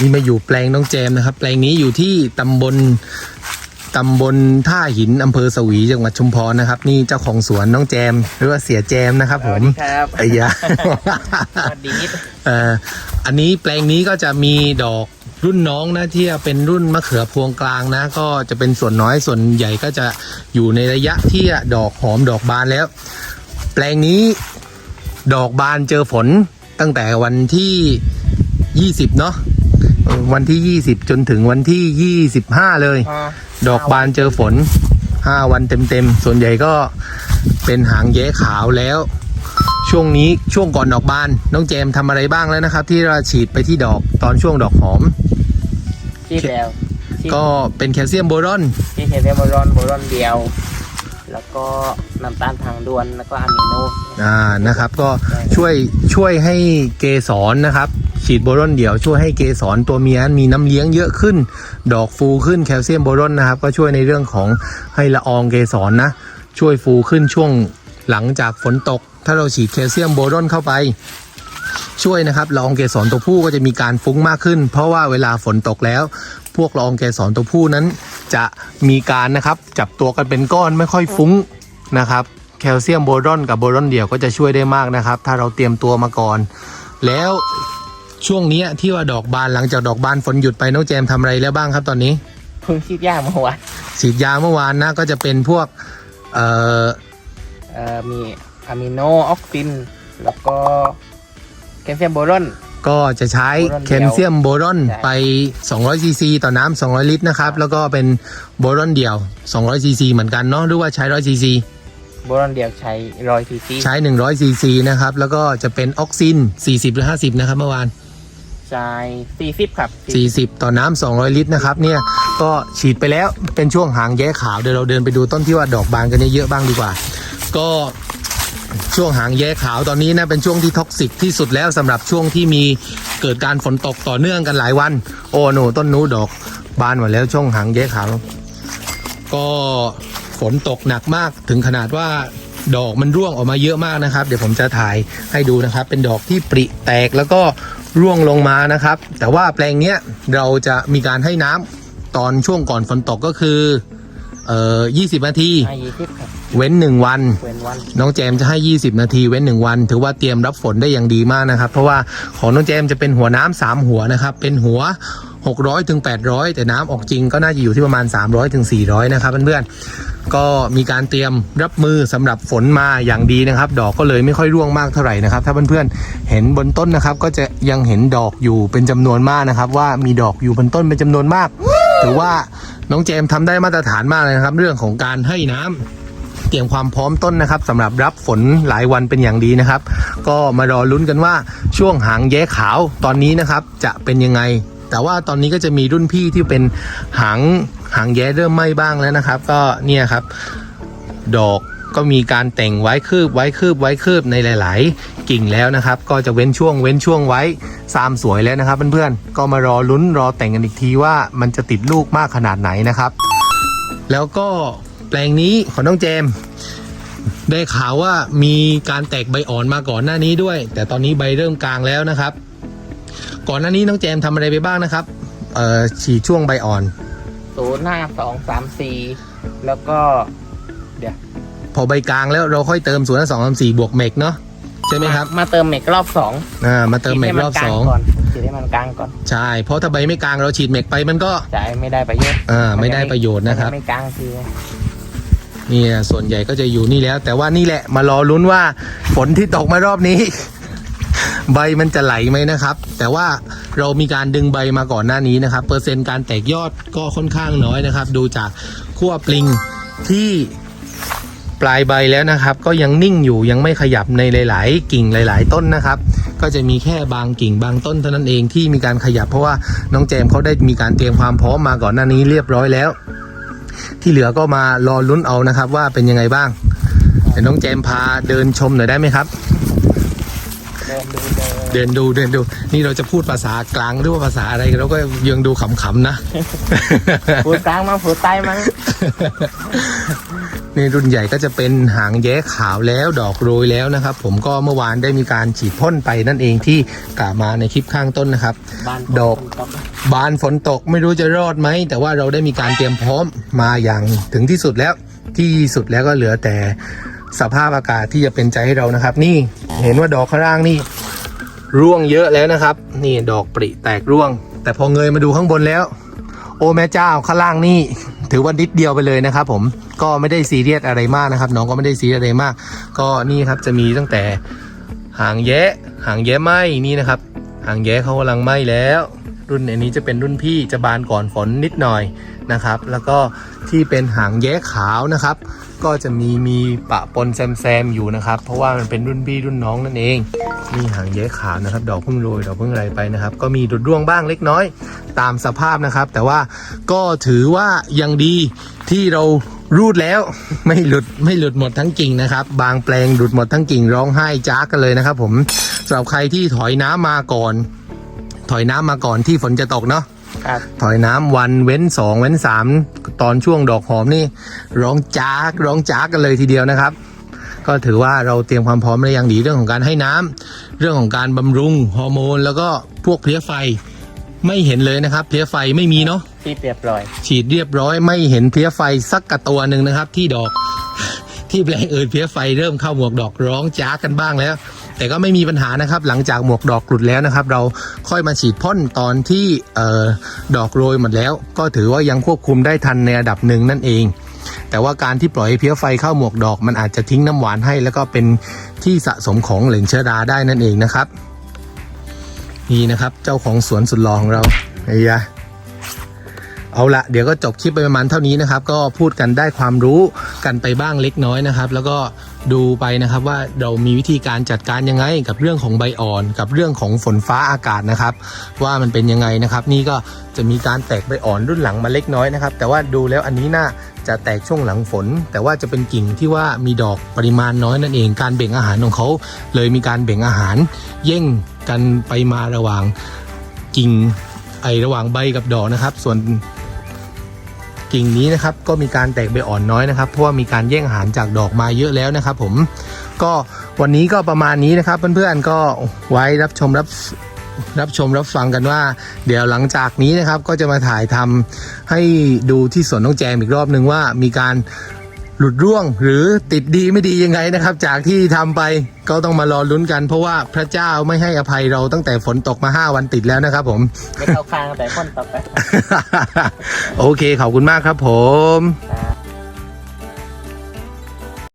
นี่มาอยู่แปลงน้องแจมนะครับ แปลงนี้อยู่ที่ตำบลตำบลท่าหินอำเภอสวีจังหวัดชุมพรนะครับ นี่เจ้าของสวนน้องแจม หรือว่าเสียแจมนะครับ ผมครับไอ้ยาสวัสดีนิดเอ่ออันนี้แปลงนี้ก็จะมีดอกรุ่นน้องนะที่เป็นรุ่นมะเขือพวงกลางนะ ก็จะเป็นส่วนน้อยส่วนใหญ่ก็จะอยู่ในระยะที่ดอกหอมดอกบานแล้ว แปลงนี้ดอกบานเจอฝนตั้งแต่วันที่ 20 เนาะ วันที่ 20 จนถึงวันที่ 25 เลยอ๋อดอกบานเจอฝน 5 วันเต็มๆ ส่วนใหญ่ก็เป็นหางแย้ขาวแล้ว ช่วงนี้ช่วงก่อนดอกบาน น้องเจมส์ทำอะไรบ้างแล้วนะครับ ที่เราฉีดไปที่ดอกตอนช่วงดอกหอม ที่แล้วที่ก็เป็นแคลเซียมโบรอน ที่เทเดโบรอนโบรอนเดียว แล้วก็น้ำตาลทางด่วนแล้วก็อะมิโน อ่านะครับก็ช่วยช่วยให้เกสรนะครับ ฉีดโบรอนเดี่ยวช่วยให้เกสรตัวเมียมีน้ำเลี้ยงเยอะขึ้น ดอกฟูขึ้นแคลเซียมโบรอนนะครับ ก็ช่วยในเรื่องของให้ละอองเกสรนะ ช่วยฟูขึ้นช่วงหลังจากฝนตก ถ้าเราฉีดแคลเซียมโบรอนเข้าไป ช่วยนะครับละอองเกสรตัวผู้ก็จะมีการฟุ้งมากขึ้น เพราะว่าเวลาฝนตกแล้ว พวกละอองเกสรตัวผู้นั้น จะมีการนะครับจับตัวกันเป็นก้อนไม่ค่อยฟุ้งนะครับแคลเซียมโบรอนกับโบรอนเดี่ยวก็จะช่วยได้มากนะครับ ถ้าเราเตรียมตัวมาก่อน แล้ว ช่วงเนี้ยที่ว่าดอกบานหลังจากดอกบานฝนหยุดไปน้องแจมทำอะไรแล้วบ้างครับตอนนี้ เพิ่งฉีดยาเมื่อวานฉีดยาเมื่อวานนะก็จะเป็นพวกเอ่อเอ่อมีอะมิโนออกซิน แล้วก็แคลเซียมโบรอน ก็จะใช้โบรอนเดียวแคลเซียมโบรอนใช่ไป200ซีซีต่อน้ำ200 ลิตรนะครับ แล้วก็เป็นโบรอนเดี่ยว200ซีซีเหมือนกันเนาะหรือว่าใช้100ซีซี โบรอนเดียวใช้รอยซีซีใช้ 100 ซีซีนะครับ แล้วก็จะเป็นออกซิน 40 หรือ 50 นะครับเมื่อวาน ใช้สี่สิบครับ40 ต่อน้ำ200 ลิตรนะครับเนี่ยก็ฉีดไปแล้วเป็นช่วงหางแย้ขาวเดี๋ยวเราเดินไปดูต้นที่ว่าดอกบานกันเยอะๆบ้างดีกว่า ก็ช่วงหางแย้ขาวตอนนี้นะเป็นช่วงที่ท็อกซิกที่สุดแล้วสำหรับช่วงที่มีเกิดการฝนตกต่อเนื่องกันหลายวัน โอ้หนูต้นนู้ดอกบานหมดแล้วช่วงหางแย้ขาว ก็ฝนตกหนักมากถึงขนาดว่าดอกมันร่วงออกมาเยอะมากนะครับ เดี๋ยวผมจะถ่ายให้ดูนะครับ เป็นดอกที่ปริแตกแล้วก็ ร่วงลงมานะครับ แต่ว่าแปลงเนี้ยเราจะมีการให้น้ำตอนช่วงก่อนฝนตกก็คือเอ่อ20 นาที ให้ยี่สิบครับเว้น 1 วัน เว้นวัน น้องแจมจะให้ 20 นาทีเว้น 1 วัน ถือว่าเตรียมรับฝนได้อย่างดีมากนะครับ เพราะว่าของน้องแจมจะเป็นหัวน้ำสามหัวนะครับ เป็นหัว 600ถึง800 แต่น้ำออกจริงก็น่าจะอยู่ที่ประมาณ 300ถึง400 นะครับเพื่อนๆ ก็มีการเตรียมรับมือสำหรับฝนมาอย่างดีนะครับ ดอกก็เลยไม่ค่อยร่วงมากเท่าไหร่นะครับ ถ้าเพื่อนๆเห็นบนต้นนะครับ ก็จะยังเห็นดอกอยู่เป็นจำนวนมากนะครับ ว่ามีดอกอยู่บนต้นเป็นจำนวนมากถือว่าน้องเจมส์ทำได้มาตรฐานมากเลยนะครับ เรื่องของการให้น้ำเตรียมความพร้อมต้นนะครับสำหรับรับฝนหลายวันเป็นอย่างดีนะครับ ก็มารอลุ้นกันว่าช่วงหางแย้ขาวตอนนี้นะครับ จะเป็นยังไง แต่ว่าตอนนี้ก็จะมีรุ่นพี่ที่เป็นหาง หางแย้เริ่มไหม้บ้างแล้วนะครับ ก็เนี่ยครับ ดอกก็มีการแต่งไว้คืบไว้คืบไว้คืบในหลาย ๆ กิ่งแล้วนะครับ ก็จะเว้นช่วงเว้นช่วงไว้ซามสวยแล้วนะครับเพื่อนๆก็มารอลุ้นรอแต่งกันอีกทีว่ามันจะติดลูกมากขนาดไหนนะครับ แล้วก็แปลงนี้ของน้องเจม ได้ข่าวว่ามีการแตกใบอ่อนมาก่อนหน้านี้ด้วย แต่ตอนนี้ใบเริ่มกลางแล้วนะครับ ก่อนหน้านี้น้องเจมส์ทำอะไรไปบ้างนะครับฉีดช่วงใบอ่อน ศูนย์ห้าสองสามสี่แล้วก็พอใบกลางแล้วเราค่อยเติมศูนย์สองสามสี่บวกเมกเนาะใช่ไหมครับ มาเติมเมกรอบสองอ่ามาเติมเมกรอบฉีดให้นกสลาองก่อนฉีดให้มันกลางก่อนใช่ เพราะถ้าใบไม่กลางเราฉีดเมกไปมันก็จะไม่ได้ประโยชน์อ่าไม่ได้ประโยชน์นะครับมัจไม่กลางคือเนี่ยส่วนใหญ่ก็จะอยู่นี่แล้ว แต่ว่านี่แหละมารอลุ้นว่าฝนที่ตกมารอบนี้ ใบมันจะไหลไหมนะครับ แต่ว่าเรามีการดึงใบมาก่อนหน้านี้นะครับ เปอร์เซ็นต์การแตกยอดก็ค่อนข้างน้อยนะครับ ดูจากขั้วปลิงที่ปลายใบแล้วนะครับ ก็ยังนิ่งอยู่ยังไม่ขยับในหลาย ๆ กิ่งหลาย ๆ ต้นนะครับ ก็จะมีแค่บางกิ่งบางต้นเท่านั้นเองที่มีการขยับเพราะว่าน้องแจมเขาได้มีการเตรียมความพร้อมมาก่อนหน้านี้เรียบร้อยแล้ว ที่เหลือก็มารอลุ้นเอานะครับว่าเป็นยังไงบ้างเดี๋ยวน้องแจมพาเดินชมหน่อยได้ไหมครับ เดินดูเดินเดินดูเดินดู นี่เราจะพูดภาษากลางหรือว่าภาษาอะไรเราก็ยังดูขำๆนะ พูดกลางมาพูดใต้มั้งในรุ่นใหญ่ก็จะเป็นหางแย้ขาวแล้วดอกโรยแล้วนะครับ ผมก็เมื่อวานได้มีการฉีดพ่นไปนั่นเองที่กล่าวมาในคลิปข้างต้นนะครับบ้านดอกผมตกบานฝนตกไม่รู้จะรอดไหม แต่ว่าเราได้มีการเตรียมพร้อมมาอย่างถึงที่สุดแล้วที่สุดแล้วก็เหลือแต่สภาพอากาศที่จะเป็นใจให้เรานะครับ นี่ เห็นว่าดอกข้างล่างนี่ ร่วงเยอะแล้วนะครับ นี่ดอกปริแตกร่วง แต่พอเงยมาดูข้างบนแล้ว โอ้แม่เจ้าข้างล่างนี่ ถือว่านิดเดียวไปเลยนะครับ ผมก็ไม่ได้ซีเรียสอะไรมากนะครับ น้องก็ไม่ได้ซีเรียสอะไรมาก ก็นี่ครับจะมีตั้งแต่หางแย้หางแย้ไหมนี่นะครับหางแย้เขากำลังไหมแล้ว รุ่นอันนี้จะเป็นรุ่นพี่จะบานก่อนฝนนิดหน่อยนะครับ แล้วก็ที่เป็นหางแย้ขาวนะครับ ก็จะมีมีปะปนแซมแซมๆอยู่นะครับ เพราะว่ามันเป็นรุ่นพี่รุ่นน้องนั่นเองนี่หางแย้ขาวนะครับ ดอกเพิ่งโรยดอกเพิ่งอะไรไปนะครับ ก็มีดุดร่วงบ้างเล็กน้อยตามสภาพนะครับ แต่ว่าก็ถือว่ายังดีที่เรารูดแล้วไม่หลุดไม่หลุดหมดทั้งกิ่งนะครับ บางแปลงหลุดหมดทั้งกิ่งร้องไห้จ้ากันเลยนะครับ ผมสำหรับใครที่ถอยน้ำมาก่อน ถอยน้ำมาก่อนที่ฝนจะตกเนาะ ครับถอยน้ำวันเว้นสองเว้นสามตอนช่วงดอกหอมนี่ ร้องจากร้องจากกันเลยทีเดียวนะครับ ก็ถือว่าเราเตรียมความพร้อมได้อย่างดีเรื่องของการให้น้ำเรื่องของการบำรุงฮอร์โมน แล้วก็พวกเพลี้ยไฟไม่เห็นเลยนะครับเพลี้ยไฟไม่มีเนาะ ที่เรียบร้อย ฉีดเรียบร้อยไม่เห็นเพลี้ยไฟสักกระตัวหนึ่งนะครับ ที่ดอก ที่แปลงอื่นเพลี้ยไฟเริ่มเข้าหมวกดอกร้องจ้ากันบ้างแล้ว แต่ก็ไม่มีปัญหานะครับ หลังจากหมวกดอกหลุดแล้วนะครับ เราค่อยมาฉีดพ่นตอนที่ออดอกโรยหมดแล้ว ก็ถือว่ายังควบคุมได้ทันในระดับหนึ่งนั่นเอง แต่ว่าการที่ปล่อยเพี้ยไฟเข้าหมวกดอกมันอาจจะทิ้งน้ำหวานให้ แล้วก็เป็นที่สะสมของเหลนเชื้อราได้นั่นเองนะครับนี่นะครับเจ้าของสวนสุดหล่อของเราไอ้ยะ เอาละเดี๋ยวก็จบคลิปไปประมาณเท่านี้นะครับ ก็พูดกันได้ความรู้กันไปบ้างเล็กน้อยนะครับ แล้วก็ดูไปนะครับว่าเรามีวิธีการจัดการยังไงกับเรื่องของใบอ่อน กับเรื่องของฝนฟ้าอากาศนะครับ ว่ามันเป็นยังไงนะครับ นี่ก็จะมีการแตกใบอ่อนรุ่นหลังมาเล็กน้อยนะครับ แต่ว่าดูแล้วอันนี้น่าจะแตกช่วงหลังฝน แต่ว่าจะเป็นกิ่งที่ว่ามีดอกปริมาณน้อยนั่นเอง การเบ่งอาหารของเขาเลยมีการเบ่งอาหารแย่งกันไปมาระหว่างกิ่งไอระหว่างใบกับดอกนะครับ ส่วน กิ่งนี้นะครับก็มีการแตกใบอ่อนน้อยนะครับเพราะว่ามีการแย่งอาหารจากดอกมาเยอะแล้วนะครับ ผมก็วันนี้ก็ประมาณนี้นะครับเพื่อนๆก็ไว้รับชมรับรับชมรับฟังกันว่า เดี๋ยวหลังจากนี้นะครับก็จะมาถ่ายทำให้ดูที่สวนน้องแจมอีกรอบนึงว่ามีการ หลุดร่วงหรือติดดีไม่ดียังไงนะครับ จากที่ทำไปก็ต้องมารอลุ้นกัน เพราะว่าพระเจ้าไม่ให้อภัยเราตั้งแต่ฝนตกมา 5 วันติดแล้วนะครับ ผมไม่เข้าข้างแต่คนต่อไปโอเคขอบคุณมากครับผมครับ